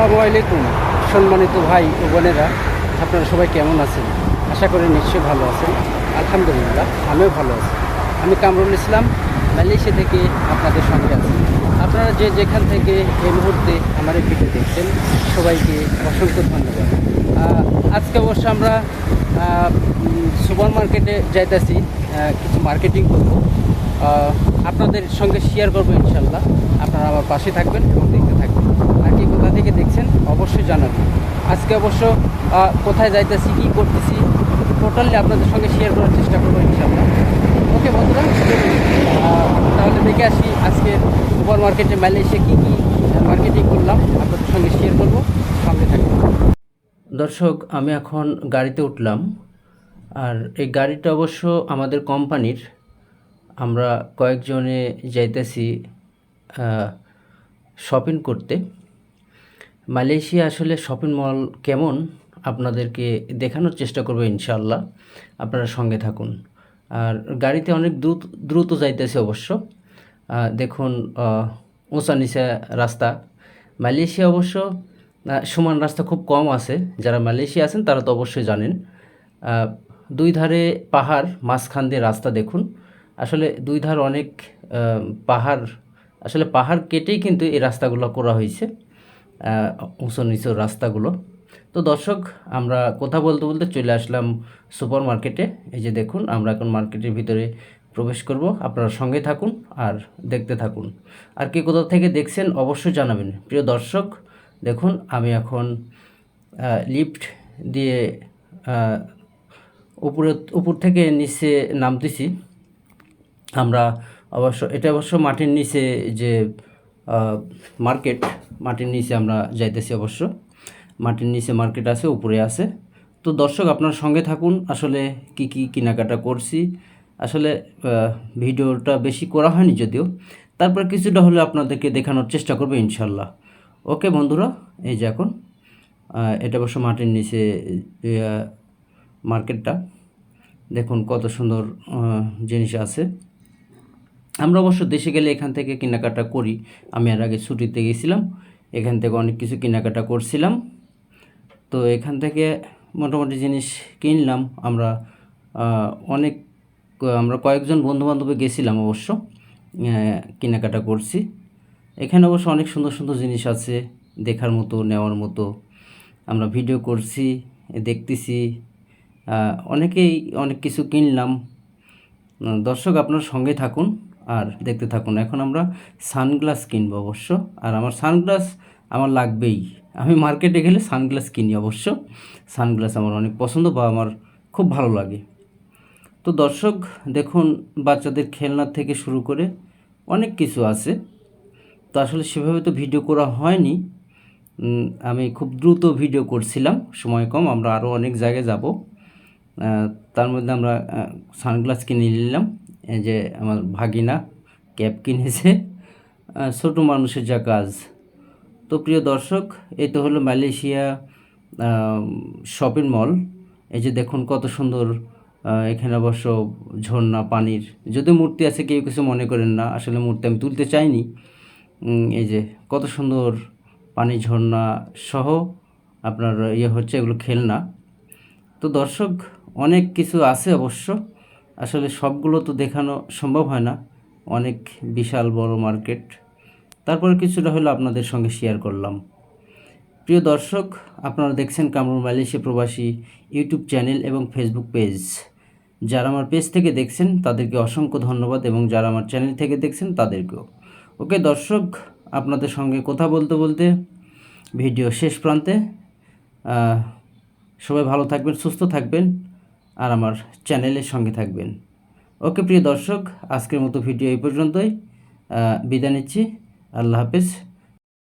আসসালামু আলাইকুম, সম্মানিত ভাই ও বোনেরা। আপনারা সবাই কেমন আছেন? আশা করি নিশ্চয়ই ভালো আছেন। আলহামদুলিল্লাহ, আমিও ভালো আছি। আমি কামরুল ইসলাম, মালয়েশিয়া থেকে আপনাদের সঙ্গে আছি। আপনারা যে যেখান থেকে এই মুহূর্তে আমার এই ভিডিও দেখছেন, সবাইকে অসংখ্য ধন্যবাদ। আজকে অবশ্য আমরা সুপার মার্কেটে যাইতেছি কিছু মার্কেটিং করব। আপনাদের সঙ্গে শেয়ার করব ইনশাল্লাহ। আপনারা আমার পাশে থাকবেন এবং দেখতে থাকবেন আর কি কোথা থেকে দেখছেন অবশ্যই জানাবেন আজকে অবশ্য কোথায় যাইতেছি, কী করতেছি টোটালি আপনাদের সঙ্গে শেয়ার করার চেষ্টা করব ইনশাল্লাহ ওকে বন্ধুরা তাহলে দেখে আসি আজকে সুপার মার্কেটে মালয়েশিয়া কী কী মার্কেটিং করলাম, আপনাদের সঙ্গে শেয়ার করব সঙ্গে থাকবেন দর্শক, আমি এখন গাড়িতে উঠলাম, আর এই গাড়িটা অবশ্য আমাদের কোম্পানির। আমরা কয়েকজনে যাইতেছি শপিং করতে। মালয়েশিয়া আসলে শপিং মল কেমন? আপনাদেরকে দেখানোর চেষ্টা করব ইনশাল্লাহ আপনারা সঙ্গে থাকুন। আর গাড়িতে অনেক দ্রুত দ্রুত যাইতেছে অবশ্য। দেখুন উঁচা নিচা রাস্তা। মালয়েশিয়া অবশ্য সমান রাস্তা খুব কম আছে। যারা মালয়েশিয়া আছেন, তারা তো অবশ্যই জানেন। দুই ধারে পাহাড়, মাঝখান দিয়ে রাস্তা দেখুন। আসলে দুই ধার অনেক পাহাড়, আসলে পাহাড় কেটেই কিন্তু এই রাস্তাগুলো করা হয়েছে। উঁচু নিচু রাস্তাগুলো। তো দর্শক, আমরা কথা বলতে বলতে চলে আসলাম সুপার মার্কেটে এই যে দেখুন, আমরা এখন মার্কেটের ভিতরে প্রবেশ করব। আপনারা সঙ্গে থাকুন আর দেখতে থাকুন। আর কে কোথা থেকে দেখছেন অবশ্যই জানাবেন। প্রিয় দর্শক, দেখুন, আমি এখন লিফট দিয়ে উপরে, উপর থেকে নিচে নামতেছি। আমরা অবশ্য, এটা অবশ্য মাটির নিচে যে মার্কেট মাটির নিচে আমরা যাইতেছি অবশ্য। মাটির নিচে মার্কেট আছে, উপরে আছে। তো দর্শক, আপনার সঙ্গে থাকুন, আসলে কি কি কেনাকাটা করছি। আসলে ভিডিওটা বেশি করা হয়নি যদিও। তারপর কিছুটা হলে আপনাদেরকে দেখানোর চেষ্টা করব ইনশাল্লাহ। ওকে বন্ধুরা, এই যে এখন এটা অবশ্য মাটির নিচে মার্কেটটা দেখুন কত সুন্দর জিনিস আছে। আমরা অবশ্য দেশে গেলে এখান থেকে কেনাকাটা করি। আমি এর আগে ছুটিতে গেছিলাম, এখান থেকে অনেক কিছু কেনাকাটা করছিলাম। তো এখান থেকে মোটামুটি জিনিস কিনলাম। আমরা অনেক, আমরা কয়েকজন বন্ধুবান্ধবে গেছিলাম অবশ্য কেনাকাটা করছি। এখানে অবশ্য অনেক সুন্দর সুন্দর জিনিস আছে, দেখার মতো, নেওয়ার মতো। আমরা ভিডিও করছি, দেখতেছি অনেকেই অনেক কিছু কিনলাম। দর্শক আপনার সঙ্গে থাকুন। আর দেখতে থাকুন, এখন আমরা সানগ্লাস কিনবো অবশ্য। আর আমার সানগ্লাস আমার লাগবেই। আমি মার্কেটে গেলে সানগ্লাস কিনি অবশ্য। সানগ্লাস আমার অনেক পছন্দ বা আমার খুব ভালো লাগে। তো দর্শক, দেখুন, বাচ্চাদের খেলনার থেকে শুরু করে অনেক কিছু আছে। তো আসলে সেভাবে তো ভিডিও করা হয়নি। আমি খুব দ্রুত ভিডিও করছিলাম, সময় কম, আমরা আরও অনেক জায়গায় যাব। তার মধ্যে আমরা সানগ্লাস কিনে নিলাম। যে আমার ভাগিনা ক্যাপ কিনেছে। ছোট মানুষের যা কাজ। তো প্রিয় দর্শক, এই তো হলো মালয়েশিয়া শপিং মল এই যে দেখুন কত সুন্দর এখানে অবশ্য ঝর্ণা, পানির। যদি মূর্তি আছে, কেউ কিছু মনে করেন না, আসলে মূর্তি আমি তুলতে চাইনি। এই যে কত সুন্দর পানি ঝর্ণা সহ আপনার ইয়ে হচ্ছে, এগুলো খেলনা। তো দর্শক, অনেক কিছু আছে অবশ্য। আসলে সবগুলো তো দেখানো সম্ভব হয় না। অনেক বিশাল বড় মার্কেট। তারপরে কিছুটা হলো আপনাদের সঙ্গে শেয়ার করলাম। প্রিয় দর্শক, আপনারা দেখছেন কামরুল মালয়েশিয়া প্রবাসী ইউটিউব চ্যানেল এবং ফেসবুক পেজ যারা আমার পেজ থেকে দেখছেন, তাদেরকে অসংখ্য ধন্যবাদ এবং যারা আমার চ্যানেল থেকে দেখছেন, তাদেরকেও। ওকে, দর্শক, আপনাদের সঙ্গে কথা বলতে বলতে ভিডিও শেষ প্রান্তে সবাই ভালো থাকবেন, সুস্থ থাকবেন। আর আমার চ্যানেলের সঙ্গে থাকবেন। ওকে প্রিয় দর্শক, আজকের মতো ভিডিও এই পর্যন্তই। বিদায় নিচ্ছি। আল্লাহ হাফেজ।